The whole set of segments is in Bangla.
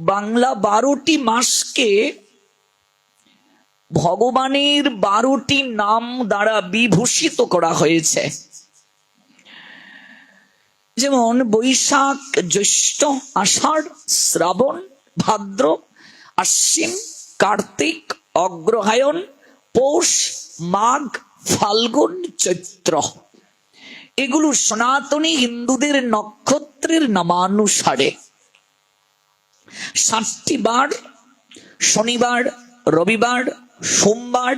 বাংলা বারোটি মাসকে ভগবানের বারোটি নাম দ্বারা বিভূষিত করা হয়েছে। যেমন বৈশাখ, জ্যৈষ্ঠ, আষাঢ়, শ্রাবণ, ভাদ্র, আশ্বিন, কার্তিক, অগ্রহায়ণ, পৌষ, মাঘ, ফাল্গুন, চৈত্র। এগুলো সনাতনী হিন্দুদের নক্ষত্রের নামানুসারে। সাতটি বার শনিবার, রবিবার, সোমবার,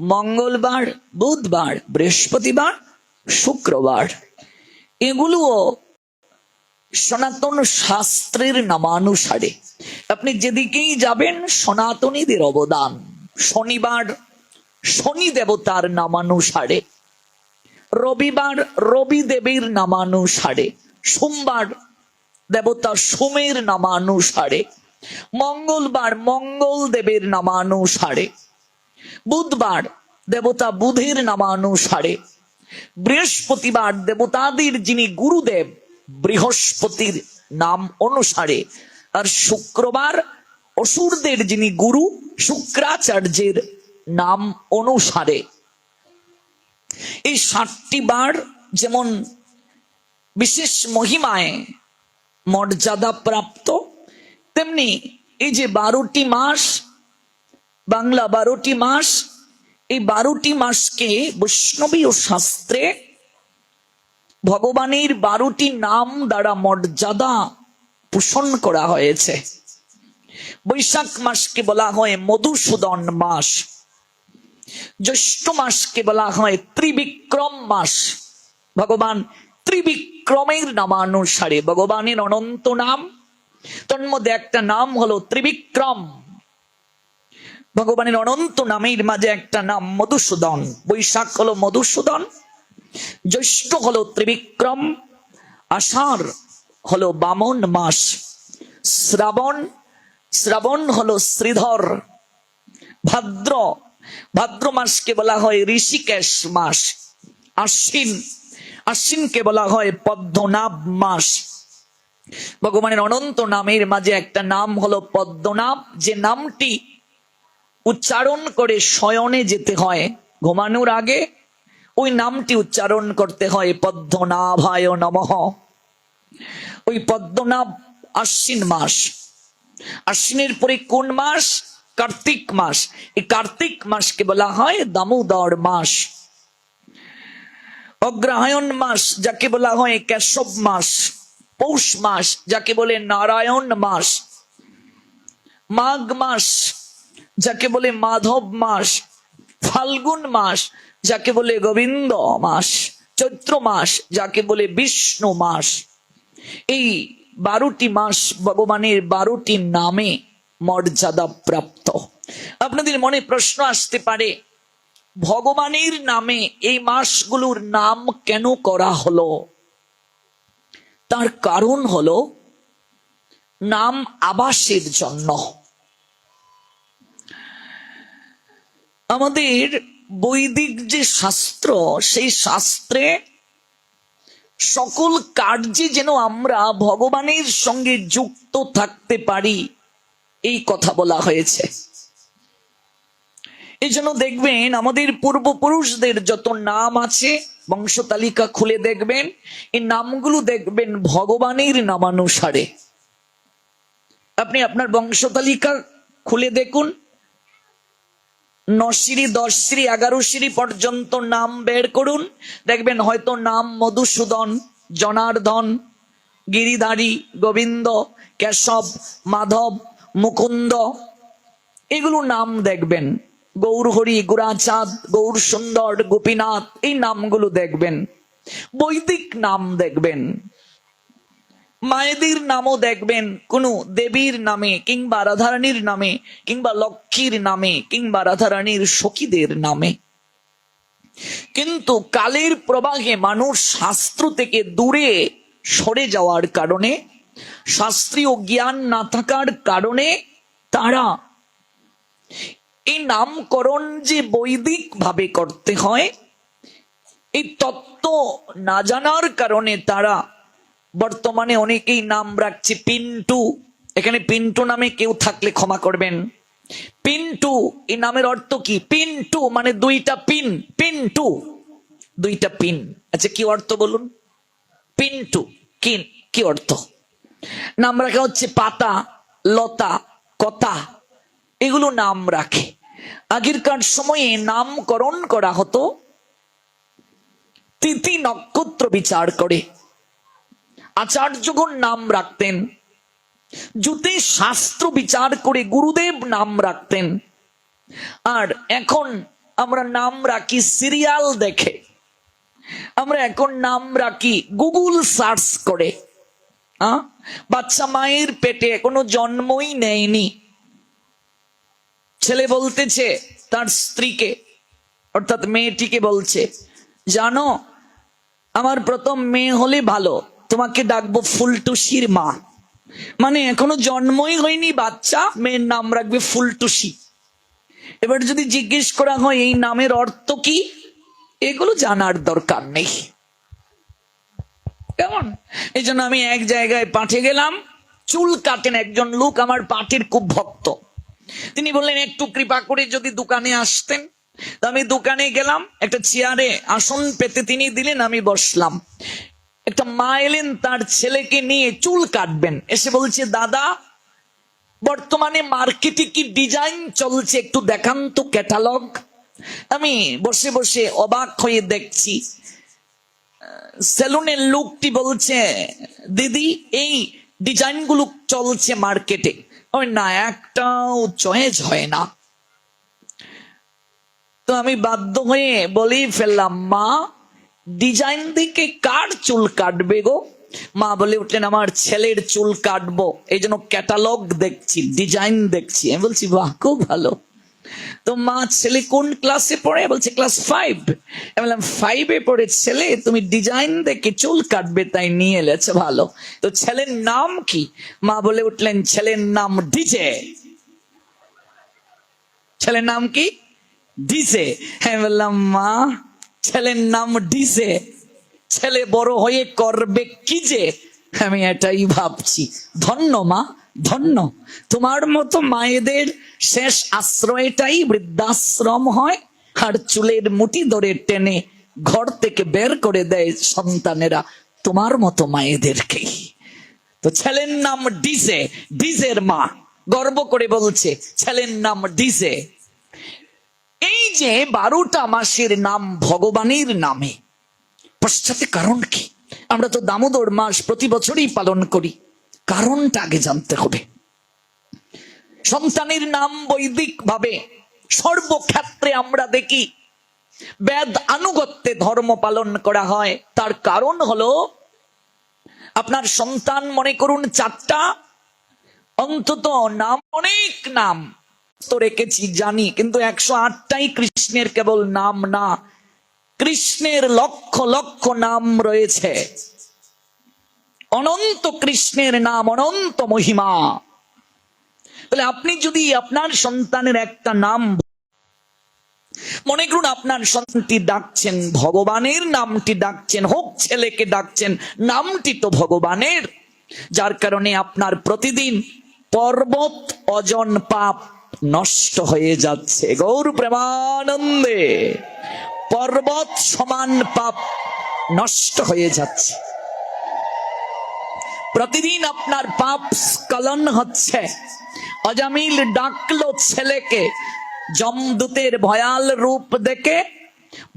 মঙ্গলবার, বুধবার, বৃহস্পতিবার, শুক্রবার। এগুলোও সনাতন শাস্ত্রের নামানুসারে। আপনি যেদিকেই যাবেন, সনাতনীদের অবদান। শনিবার শনি দেবতার নামানুসারে। রবিবার রবি দেবীর নামানুসারে। সোমবার দেবতা সোমের নামানুসারে, মঙ্গলবার মঙ্গল দেবের নামানুসারে, বুধবার দেবতা বুধের নামানুসারে, বৃহস্পতিবার দেবতাদের যিনি গুরুদেব, বৃহস্পতির নাম অনুসারে, আর শুক্রবার অসুরদের যিনি গুরু, শুক্রাচার্যের নাম অনুসারে। এই ষাটটি বার যেমন বিশেষ মহিমায় মর্যাদা প্রাপ্ত। তেমনি এই যে বারোটি মাস, বাংলা বারোটি মাস, এই বারোটি মাসকে বৈষ্ণবীয় শাস্ত্রে ভগবানের বারোটি নাম দ্বারা মর্যাদা পোষণ করা হয়েছে। বৈশাখ মাসকে বলা হয় মধুসূদন মাস। জ্যৈষ্ঠ মাসকে বলা হয় ত্রিবিক্রম মাস। ভগবান ত্রিবিক্রমের নামানুসারে ভগবানের অনন্ত নাম। তোর মধ্যে একটা নাম হলো ত্রিবিক্রম। ভগবানের অনন্ত নামের মাঝে একটা নাম মধুসূদন। বৈশাখ হলো মধুসূদন, জ্যৈষ্ঠ হলো ত্রিবিক্রম, আষাঢ় হলো বামন মাস, শ্রাবণ শ্রাবণ হলো শ্রীধর, ভাদ্র। ভাদ্র মাসকে বলা হয় ঋষিকেশ মাস। আশ্বিন আশ্বিনকে বলা হয় পদ্মনাভ মাস। ভগবানের অনন্ত নামের মাঝে একটা নাম হলো পদ্মনাভ। যে নামটি উচ্চারণ করে শয়নে যেতে হয়, ঘুমানোর আগে ওই নামটি উচ্চারণ করতে হয় পদ্মনাভায় নমঃ। ওই পদ্মনাভ আশ্বিন মাস। আশ্বিনের পরে কোন মাস? কার্তিক মাস। এই কার্তিক মাসকে বলা হয় দামোদর মাস। অগ্রহায়ণ মাস যাকে বলা হয় কেশব মাস, পৌষ মাস যাকে বলে নারায়ণ মাস, মাঘ মাস যাকে বলে মাধব মাস, ফাল্গুন মাস যাকে বলে গোবিন্দ মাস, চৈত্র মাস যাকে বলে বিষ্ণু মাস। এই বারোটি মাস ভগবানের বারোটি নামে মর্যাদা প্রাপ্ত। আপনাদের মনে প্রশ্ন আসতে পারে ভগবানের নামে এই মাসগুলোর নাম কেন করা হলো? তার কারণ হলো, নাম আবাসের জন্য। আমাদের বৈদিক যে শাস্ত্র, সেই শাস্ত্রে সকল কার্যে যেন আমরা ভগবানের সঙ্গে যুক্ত থাকতে পারি, এই কথা বলা হয়েছে। এই জন্য দেখবেন আমাদের পূর্বপুরুষদের যত নাম আছে, বংশ তালিকা খুলে দেখবেন, এই নামগুলো দেখবেন ভগবানের নামানুসারে। আপনি আপনার বংশ তালিকা খুলে দেখুন। নশিরি দশ শ্রী এগারো শ্রী পর্যন্ত নাম বের করুন। দেখবেন হয়তো নাম মধুসূদন, জনার্দন, গিরিধারী, গোবিন্দ, কেশব, মাধব, মুকুন্দ, এগুলো নাম দেখবেন। গৌরহরি গুরাচাঁদ, গৌর সুন্দর, গোপীনাথ, এই নামগুলো দেখবেন। বৈদিক নাম দেখবেন। মায়েদের নামও দেখবেন। কোনো দেবীর নামে কিংবা রাধারানীর নামে কিংবা লক্ষ্মীর নামে কিংবা রাধারানীর সখীদের নামে। কিন্তু কালের প্রবাহে মানুষ শাস্ত্র থেকে দূরে সরে যাওয়ার কারণে, শাস্ত্রীয় জ্ঞান না থাকার কারণে তারা এই নামকরণ যে বৈদিক ভাবে করতে হয়, এই তত্ত্ব না জানার কারণে তারা বর্তমানে অনেকেই নাম রাখছে পিন্টু। এখানে পিন্টু নামে কেউ থাকলে ক্ষমা করবেন। পিন্টু, এই নামের অর্থ কি? পিন্টু মানে দুইটা পিন। পিন্টু, দুইটা পিন। আচ্ছা কি অর্থ বলুন? পিন্টু, কি কি অর্থ? নাম রাখা হচ্ছে পাতা, লতা, কথা। এগুলো নাম রাখে। আগেরকার সময়ে নামকরণ করা হতো তিথি নক্ষত্র বিচার করে। আচার্যগণ নাম রাখতেন জুতে শাস্ত্র বিচার করে গুরুদেব নাম রাখতেন। আর এখন আমরা নাম রাখি সিরিয়াল দেখে। আমরা এখন নাম রাখি গুগল সার্চ করে? বাচ্চা মায়ের পেটে কোনো জন্মই নেয়নি। ছেলে বলতেছে তার স্ত্রীকে, অর্থাৎ মেয়েটিকে বলছে, জানো, আমার প্রথম মেয়ে হলে ভালো, তোমাকে ডাকবো ফুলটুসির মা। মানে এখনও জন্মই হয়নি বাচ্চা, মেয়ের নাম রাখবে ফুলটুসি। এবার যদি জিজ্ঞেস করা হয়, এই নামের অর্থ কি? এগুলো জানার দরকার নেই। কেমন? এই জন্য আমি এক জায়গায় পাঠে গেলাম, চুল কাটেন একজন লোক, আমার পাঠের খুব ভক্ত। তিনি বললেন, একটু কৃপা করে যদি দোকানে আসতেন। তো আমি দোকানে গেলাম, একটা চেয়ারে আসন পেতে তিনি দিলেন, আমি বসলাম। একটা মা এলেন, তার ছেলেকে নিয়ে চুল কাটবেন। এসে বলছে, দাদা, বর্তমানে মার্কেটে কি ডিজাইন চলছে একটু দেখান তো ক্যাটালগ? আমি বসে বসে অবাক হয়ে দেখছি, সেলুনের লোকটি বলছে, দিদি, এই ডিজাইনগুলো চলছে মার্কেটে। ওই না একটাও চয়েজ হয় না। তো আমি বাধ্য হয়ে বলেই ফেললাম, মা, ডিজাইন দিকে কার চুল কাটবে গো? মা বলে, উঠলেন আমার ছেলের চুল কাটবো। এই জন্য ক্যাটালগ দেখছি, ডিজাইন দেখছি। আমি বলছি, বাহ, খুব ভালো। তো মা ছেলে কোন ক্লাসে পড়ে? বলছে ক্লাস ফাইভ আমি বললাম ফাইভে পড়ে ছেলে, তুমি ডিজাইন দেখে চুল কাটবে, তাই নিয়ে এলেছে ভালো। তো ছেলের নাম কি? মা বলে উঠলেন, ছেলের নাম ডিজে ছেলের নাম কি? ডিজে হ্যাঁ বললাম, মা, ছেলের নাম ডিজে ছেলে বড় হয়ে করবে কি যে? আমি এটাই ভাবছি। ধন্য মা ধন্য। তোমার মতো মায়েদের শেষ আশ্রয়টাই বৃদ্ধাশ্রম হয়। আর চুলের মুঠি ধরে টেনে ঘর থেকে বের করে দেয় সন্তানেরা তোমার মতো মায়েদেরকেই তো ছেলের নাম ডিজে, ডিজের মা। গর্ব করে বলছে, ছেলের নাম ডিজে। এই যে বারোটা মাসের নাম ভগবানের নামে, পশ্চাতে কারণ কি? আমরা তো দামোদর মাস প্রতি বছরই পালন করি। কারণটা আগে জানতে হবে। সন্তানের নাম বৈদিক ভাবে সর্বক্ষেত্রে আমরা দেখি, বেদ আনুগত্যে ধর্ম পালন করা হয়। তার কারণ হলো, আপনার সন্তান মনে করুন চারটা, অন্তত নাম, অনেক নাম তো রেখেছি, জানি, কিন্তু একশো আটটাই কৃষ্ণের কেবল নাম না। কৃষ্ণের লক্ষ লক্ষ নাম রয়েছে। অনন্ত কৃষ্ণের নাম, অনন্ত মহিমা। তাহলে আপনি যদি আপনার সন্তানের একটা নাম মনে করুন আপনার সন্তানটি ডাকছেন, ভগবানের নামটি ডাকছেন, হোক ছেলেকে ডাকছেন, নামটি তো ভগবানের। যার কারণে আপনার প্রতিদিন পর্বত, অজন, পাপ নষ্ট হয়ে যাচ্ছে। গৌর প্রেমানন্দে, পর্বত সমান পাপ নষ্ট হয়ে যাচ্ছে। প্রতিদিন আপনার পাপ স্কলন হচ্ছে। অজামিল ডাকলো ছেলেকে জমদূতের ভয়াল রূপ দেখে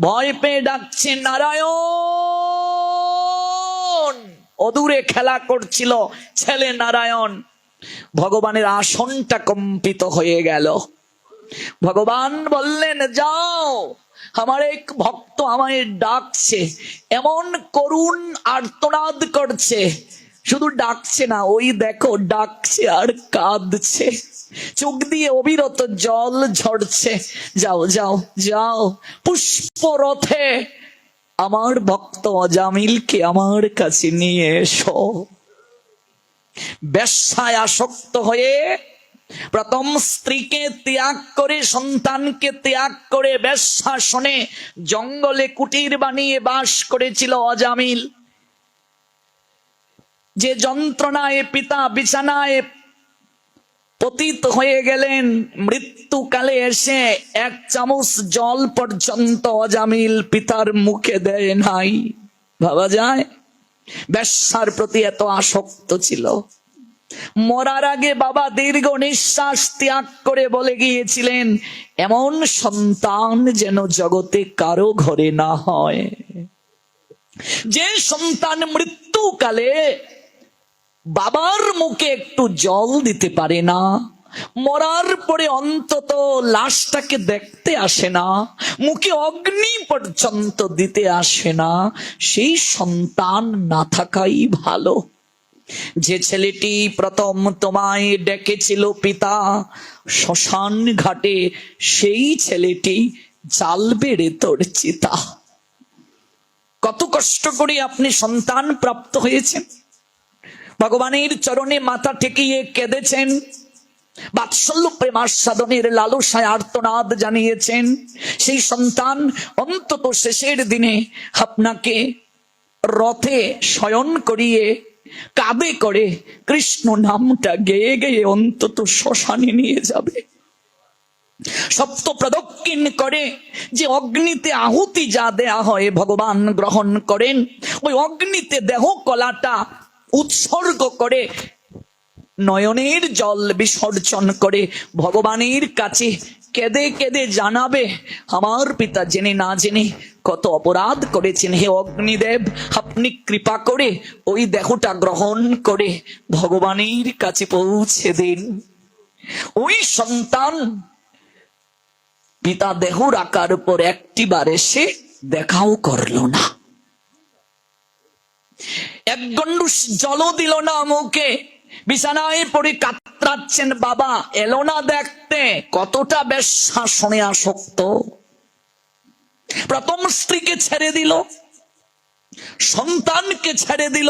ভয় পেয়ে ডাকছে, নারায়ণ! অদূরে খেলা করছিল ছেলে নারায়ণ। ভগবানের আসনটা কম্পিত হয়ে গেল। ভগবান বললেন, যাও, আমার এক ভক্ত আমায় ডাকছে, এমন করুণ আর্তনাদ করছে শুধু ডাকছে না, ওই দেখো ডাকছে আর কাঁদছে। চোখ দিয়ে অবিরত জল ঝরছে। যাও যাও যাও, পুষ্পরথে, আমার ভক্ত অজামিলকে আমার কাছে নিয়ে এসো। ব্যবসায় আসক্ত হয়ে প্রথম স্ত্রীকে ত্যাগ করে, সন্তানকে ত্যাগ করে ব্যবসাসনে জঙ্গলে কুটির বানিয়ে বাস করেছিল অজামিল। যে যন্ত্রণায়, পিতা বিছানায় পতিত হয়ে গেলেন, মৃত্যুকালে এসে এক চামচ জল পর্যন্ত অজামিল পিতার মুখে দেয় নাই। ভাবা যায়? ব্যবসার প্রতি এত আসক্ত ছিল। মরার আগে বাবা দীর্ঘ নিঃশ্বাস ত্যাগ করে বলে গিয়েছিলেন, এমন সন্তান যেন জগতে কারও ঘরে না হয়। যে সন্তান মৃত্যুকালে বাবার মুখে একটু জল দিতে পারে না। মরার পরে অন্তত লাশটাকে দেখতে আসে না। মুখে অগ্নি পর্যন্ত দিতে আসে না। সেই সন্তান না থাকাই ভালো। যে ছেলেটি প্রথম তোমায় ডেকেছিল পিতা, শ্মশান ঘাটে সেই ছেলেটি জাল বেড়ে তোর চিতা কত কষ্ট করে আপনি সন্তান প্রাপ্ত হয়েছেন। ভগবানের চরণে মাথা ঠেকিয়ে কেঁদেছেন। বাৎসল্য প্রেমাস্বাদনের লালসায় আর্তনাদ জানিয়েছেন। সেই সন্তান অন্তত শেষের দিনে আপনাকে রথে শয়ন করিয়ে কাঁধে করে কৃষ্ণ নামটা গেয়ে গেয়ে অন্তত শ্মশানে নিয়ে যাবে। সপ্ত প্রদক্ষিণ করে যে অগ্নিতে আহুতি যা দেয়া হয় ভগবান গ্রহণ করেন, ওই অগ্নিতে দেহ কলাটা উৎসর্গ করে, নয়নের জল বিসর্জন করে, ভগবানের কাছে কেঁদে কেঁদে জানাবে, আমার পিতা জেনে না জেনে কত অপরাধ করেছেন হে অগ্নিদেব। আপনি কৃপা করে ওই দেহটা গ্রহণ করে ভগবানের কাছে পৌঁছে দিন। ওই সন্তান পিতা দেহ রাখার পর একটিবার এসে দেখাও করল না। এক গন্ডুস জলও দিল না মুখে বিছানায় পড়ে কাতরাচ্ছেন বাবা, এলো না দেখতে। কতটা বেশ শাসনে আসক্ত। প্রথম স্ত্রীকে ছেড়ে দিল, সন্তানকে ছেড়ে দিল।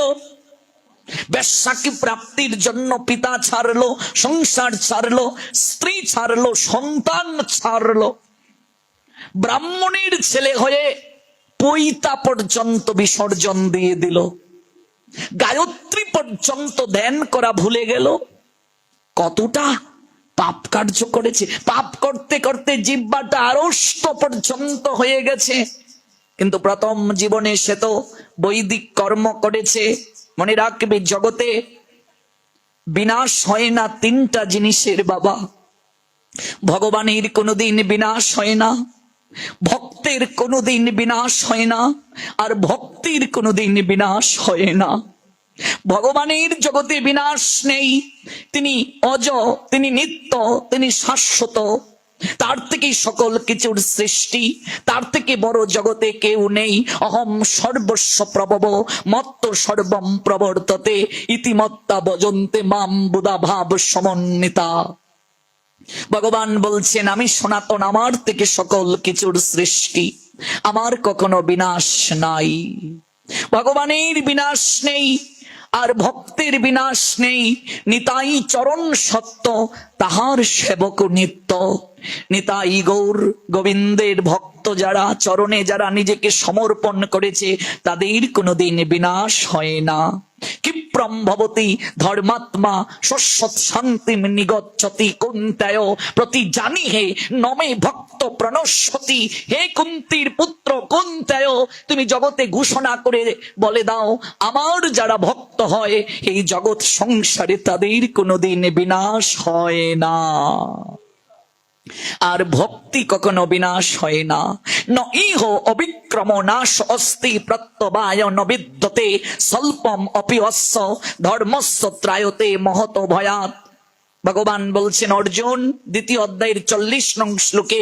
বেশ্যাকে প্রাপ্তির জন্য পিতা ছাড়লো, সংসার ছাড়লো, স্ত্রী ছাড়লো, সন্তান ছাড়লো? ব্রাহ্মণের ছেলে হয়ে পৈতা পর্যন্ত বিসর্জন দিয়ে দিল। গায়ত্রী পর্যন্ত ধ্যান করা ভুলে গেল। কতটা পাপ কার্য করেছে। পাপ করতে করতে জিব্বাটা আড়ষ্ট পর্যন্ত হয়ে গেছে। কিন্তু প্রথম জীবনে সে তো বৈদিক কর্ম করেছে। মনে রাখবে জগতে বিনাশ হয় না তিনটা জিনিসের বাবা। ভগবানের কোনোদিন বিনাশ হয় না। ভক্তের কোনোদিন বিনাশ হয় না, আর ভক্তির কোনোদিন বিনাশ হয় না। ভগবানের জগতে বিনাশ নেই। তিনি অজ, তিনি নিত্য, তিনি শাশ্বত। তার থেকেই সকল কিছুর সৃষ্টি, তার থেকে বড় জগতে কেউ নেই। অহম সর্বস্ব প্রভব, মত্ত সর্বম প্রবর্ততে, ইতিমত্তা বজন্তে মাম বুধা ভাব সমন্বিতা। ভগবান বলছেন, আমি সনাতন, আমার থেকে সকল কিছুর সৃষ্টি। আমার কখনো বিনাশ নাই। ভগবানের বিনাশ নেই, আর ভক্তের বিনাশ নেই। নিতাই চরণ সত্য তাহার সেবক নিত্য। নিতাই গৌর গোবিন্দের ভক্ত যারা চরণে যারা নিজেকে সমর্পণ করেছে, তাদের কোনোদিন বিনাশ হয় না। ক্ষিপ্রম ভবতি ধর্মাত্মা শশ্বৎ শান্তিম নিগচ্ছতি কুন্তায় প্রতি জানি হে নমে ভক্ত প্রণস্বতি হে কুন্তির পুত্র কুন্তায়, তুমি জগতে ঘোষণা করে বলে দাও, আমার যারা ভক্ত হয়, এই জগৎ সংসারে তাদের কোনোদিন বিনাশ হয় না। আর ভক্তি কখনো বিনাশ হয় না। ন ইহ অবিক্রম নাশ অস্তি প্রত্যবায় বিদ্যতে, স্বল্পম অপি অস্য ত্রায়তে মহত ভয়াত ভগবান বলছেন, অর্জুন, দ্বিতীয় অধ্যায়ের চল্লিশ নং শ্লোকে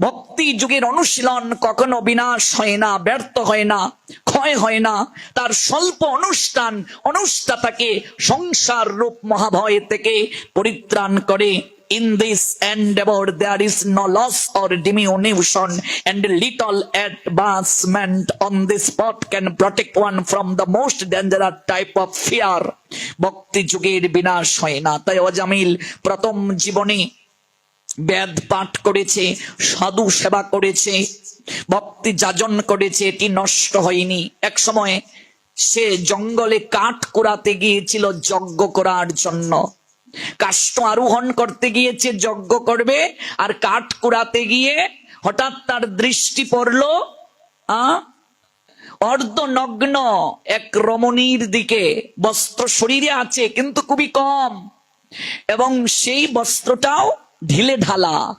ভক্তি যুগের অনুশীলন কখনো বিনাশ হয় না, ব্যর্থ হয় না, ক্ষয় হয় না। তার স্বল্প অনুষ্ঠান, অনুষ্ঠাতাকে সংসার রূপ মহাভয় থেকে পরিত্রাণ করে। In this endeavor, there is no loss or diminution, and little advancement on this spot can protect one from the most dangerous type of fear. ভক্তি যুগের বিনাশ হয় না তাই অজামিল প্রথম জীবনে বেদ পাঠ করেছে সাধু সেবা করেছে ভক্তি যাজন করেছে এটি নষ্ট হয়নি এক সময় সে জঙ্গলে কাঠ কুড়াতে গিয়েছিল যজ্ঞ করার জন্য কাষ্ঠ আরোহণ করতে গিয়েছে যজ্ঞ করবে আর কাঠ কুড়াতে গিয়ে হঠাৎ তার দৃষ্টি পড়ল অর্ধনগ্ন এক রমণীর দিকে। বস্ত্র শরীরে আছে, কিন্তু খুবই কম। এবং সেই বস্ত্রটাও ঢিলে ঢালা।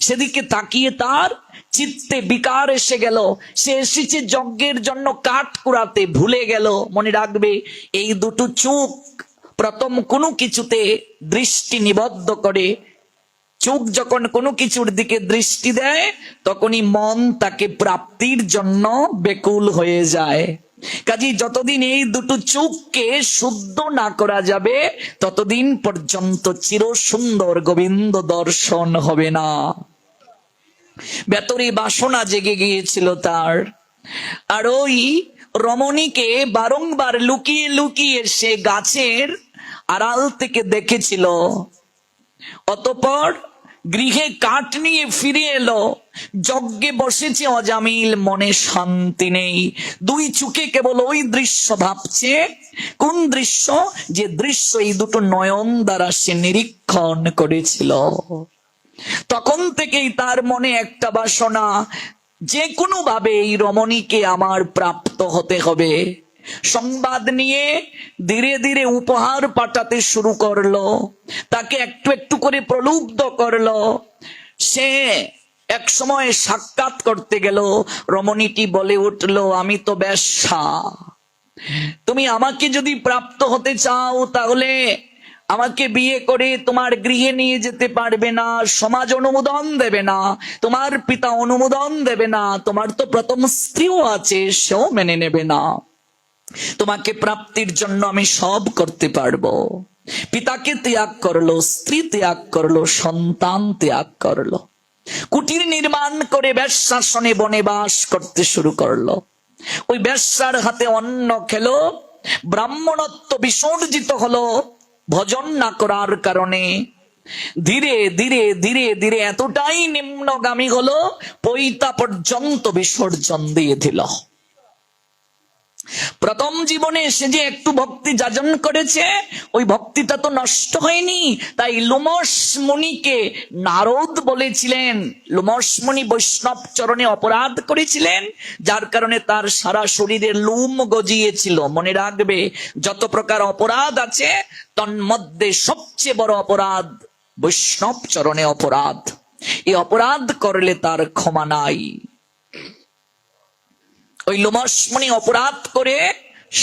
সেদিকে তাকিয়ে তার চিত্তে বিকার এসে গেল। সে এসেছে যজ্ঞের জন্য কাঠ কুড়াতে, ভুলে গেল। মনে রাখবে, এই দুটো চোখ প্রথম কোনো কিছুতে দৃষ্টি নিবদ্ধ করে, চোখ যখন কোনো কিছুর দিকে দৃষ্টি দেয়, তখনই মন তাকে প্রাপ্তির জন্য বেকুল হয়ে যায়। কাজী যতদিন এই দুটো চোখকে শুদ্ধ না করা যাবে, ততদিন পর্যন্ত চির সুন্দর গোবিন্দ দর্শন হবে না। ভেতরে বাসনা জেগে গিয়েছিল তার। আর ওই রমণীকে বারংবার লুকিয়ে লুকিয়ে সে গাছের আড়াল থেকে দেখেছিল। অতপর গৃহে কাঠ নিয়ে ফিরে এলো। যজ্ঞে বসেছে অজামিল, মনে শান্তি নেই। দুই চুকে কেবল ওই দৃশ্য ভাবছে, কোন দৃশ্য? যে দৃশ্য এই দুটো নয়ন দ্বারা সে নিরীক্ষণ করেছিল। তখন থেকেই তার মনে একটা বাসনা যে কোনো ভাবে এই রমণীকে আমার প্রাপ্ত হতে হবে। সংবাদ নিয়ে ধীরে ধীরে উপহার পাঠাতে শুরু করল। তাকে একটু একটু করে প্রলুব্ধ করল। সে এক সময় সাক্ষাৎ করতে গেল। রমণীটি বলে উঠল, আমি তো ব্যবসা তুমি আমাকে যদি প্রাপ্ত হতে চাও তাহলে আমাকে বিয়ে করে তোমার গৃহে নিয়ে যেতে পারবে না, সমাজ অনুমোদন দেবে না, তোমার পিতা অনুমোদন দেবে না, তোমার তো প্রথম স্ত্রীও আছে, সেও মেনে নেবে না। তোমাকে প্রাপ্তির জন্য আমি সব করতে পারব। পিতাকে ত্যাগ করল, স্ত্রী ত্যাগ করল, সন্তান ত্যাগ করল। কুটির নির্মাণ করে ব্যবসাসনে বনে বাস করতে শুরু করল। ওই ব্যবসার হাতে অন্ন খেলো, ব্রাহ্মণত্ব বিসর্জিত হলো ভজন না করার কারণে ধীরে ধীরে ধীরে ধীরে এতটাই নিম্নগামী হলো, পৈতা পর্যন্ত বিসর্জন দিয়ে দিল। প্রথম জীবনে সে যে একটু ভক্তি যাজন করেছে, ওই ভক্তিটা তো নষ্ট হয়নি। তাই লোমস মুনিকে নারদ বলেছিলেন। লোমস মুনি বৈষ্ণব চরণে অপরাধ করেছিলেন, যার কারণে তার সারা শরীরে লুম গজিয়েছিল। মনে রাখবে, যত প্রকার অপরাধ আছে, তন্মধ্যে সবচেয়ে বড় অপরাধ বৈষ্ণব চরণে অপরাধ। এই অপরাধ করলে তার ক্ষমা নাই। ওই লোমসমণি অপরাধ করে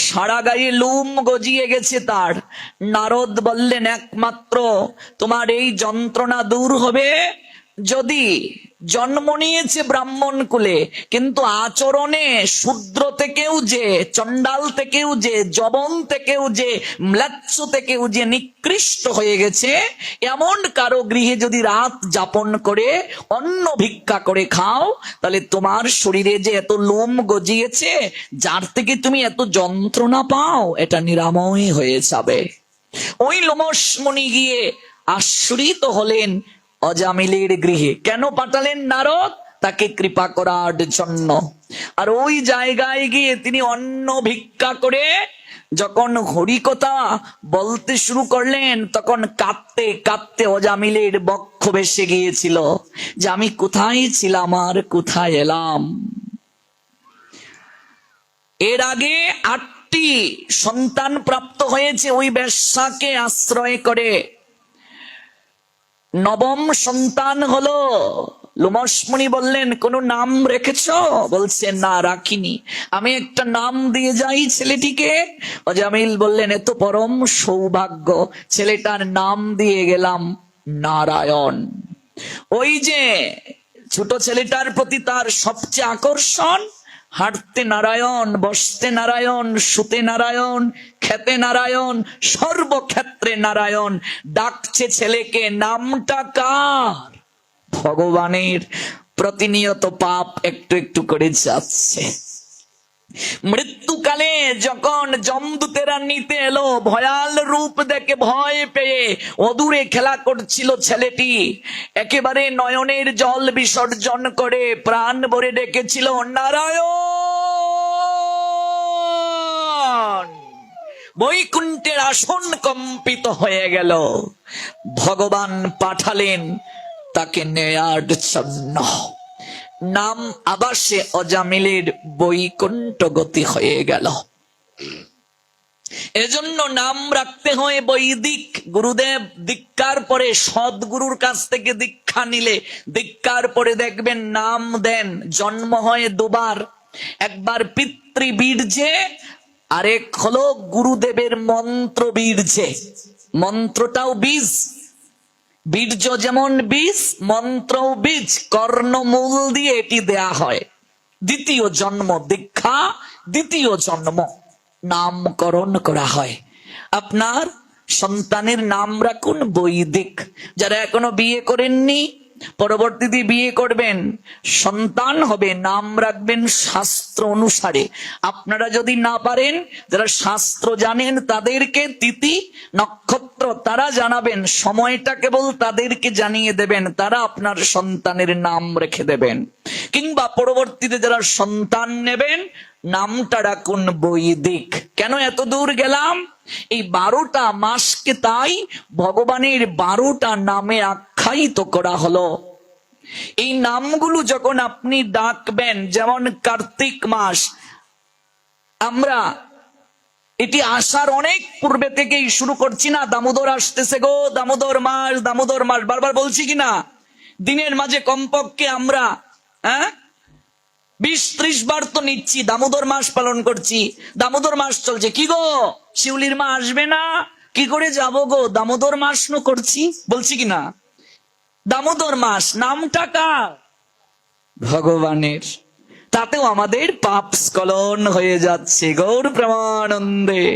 সারা গায়ে লুম গজিয়ে গেছে তার। নারদ বললেন, একমাত্র তোমার এই যন্ত্রণা দূর হবে। যদি জন্ম নিয়েছে ব্রাহ্মণ কুলে, কিন্তু আচরণে শূদ্র থেকেও যে, চণ্ডাল থেকেও যে, জবন থেকেও যে, ম্লাচ্ছ থেকেও যে নিকৃষ্ট হয়ে গেছে, এমন কারও গৃহে যদি রাত যাপন করে, অন্ন ভিক্ষা করে খাও, তাহলে তোমার শরীরে যে এত লোম গজিয়েছে, যার থেকে তুমি এত যন্ত্রণা পাও, এটা নিরাময় হয়ে যাবে। ওই লোমসমণি গিয়ে আশ্রিত হলেন অজামিলের গৃহে। কেন পাঠালেন নারদ? তাকে কৃপা করার জন্য। আর ওই জায়গায় গিয়ে তিনি অন্ন ভিক্ষা করে যখন হরিকথা বলতে শুরু করলেন, তখন কাঁদতে কাঁদতে অজামিলের বক্ষ ভেসে গিয়েছিল যে, আমি কোথায় ছিলাম আর কোথায় এলাম? এর আগে আটটি সন্তান প্রাপ্ত হয়েছে ওই ব্যবসাকে আশ্রয় করে। নবম সন্তান হলো। লোমসমণি বললেন, কোন নাম রেখেছ? বলছে, না, রাখিনি। আমি একটা নাম দিয়ে যাই ছেলেটিকে। অজামিল বললেন এত পরম সৌভাগ্য। ছেলেটার নাম দিয়ে গেলাম নারায়ণ। ওই যে ছোট ছেলেটার প্রতি তার সবচেয়ে আকর্ষণ হাঁটতে নারায়ণ, বসতে নারায়ণ, শুতে নারায়ণ, খেতে নারায়ণ, সর্বক্ষেত্রে নারায়ণ। ডাকছে ছেলেকে, নামটা কার? ভগবানের প্রতিনিয়ত পাপ একটু একটু করে যাচ্ছে। মৃত্যুকালে যখন জমদূতেরা নিতে এলো, ভয়াল রূপ দেখে ভয় পেয়ে অদূরে খেলা করছিল ছেলেটি। একেবারে নয়নের জল বিসর্জন করে প্রাণ ভরে ডেকেছিল, নারায়ণ! বৈকুণ্ঠের আসন কম্পিত হয়ে গেল। ভগবান পাঠালেন, তাকে নেয়ার জন্য। নাম আবাসে অজামিলের বৈকুণ্ঠ গতি হয়ে গেল। এজন্য নাম রাখতে হয় বৈদিক। গুরুদেব দীক্ষার পরে সদ্গুরুর কাছ থেকে দীক্ষা নিলে দীক্ষার পরে দেখবেন নাম দেন। জন্ম হয় দুবার। একবার পিতৃ পিতৃবীর্যে, আরেক হলো গুরুদেবের মন্ত্র বীর্যে মন্ত্রটাও বীজ। বীর্য যেমন বীজ মন্ত্র বীজ, কর্ণমূল দিয়ে এটি দেয়া হয়। দ্বিতীয় জন্ম দীক্ষা, দ্বিতীয় জন্ম নামকরণ করা হয়। আপনার সন্তানের নাম রাখুন বৈদিক। যারা এখনও বিয়ে করেননি পরবর্তীতে বিয়ে করবেন, সন্তান হবে, নাম রাখবেন শাস্ত্র অনুসারে। আপনারা যদি না পারেন, যারা শাস্ত্র জানেন তাদেরকে তিথি, নক্ষত্র, তারা জানাবেন, সময়টা কেবল তাদেরকে জানিয়ে দেবেন, তারা আপনার সন্তানের নাম রেখে দেবেন। কিংবা পরবর্তীতে যারা সন্তান নেবেন, নামটা রাখুন বৈদিক। কেন এত দূর গেলাম? এই বারোটা মাসকে তাই ভগবানের বারোটা নামে আখ্যায়িত করা হলো। এই নামগুলো যখন আপনি ডাকবেন, যেমন কার্তিক মাস, আমরা এটি আসার অনেক পূর্বে থেকেই শুরু করছি না। দামোদর আসতেছে গো, দামোদর মাস দামোদর মাস। বারবার বলছি কি না? দিনের মাঝে কমপক্ষে আমরা হ্যাঁ? বিশ ত্রিশ বার তো নিচ্ছি, দামোদর মাস পালন করছি। দামোদর মাস চলছে। কি গো? শিউলির মা আসবে না? কি করে যাব গো? দামোদর মাস নো করছি? বলছি কি না? দামোদর মাস নামটা কার? ভগবানের। তাতেও আমাদের পাপ স্খলন হয়ে যাচ্ছে গৌর প্রেমানন্দে।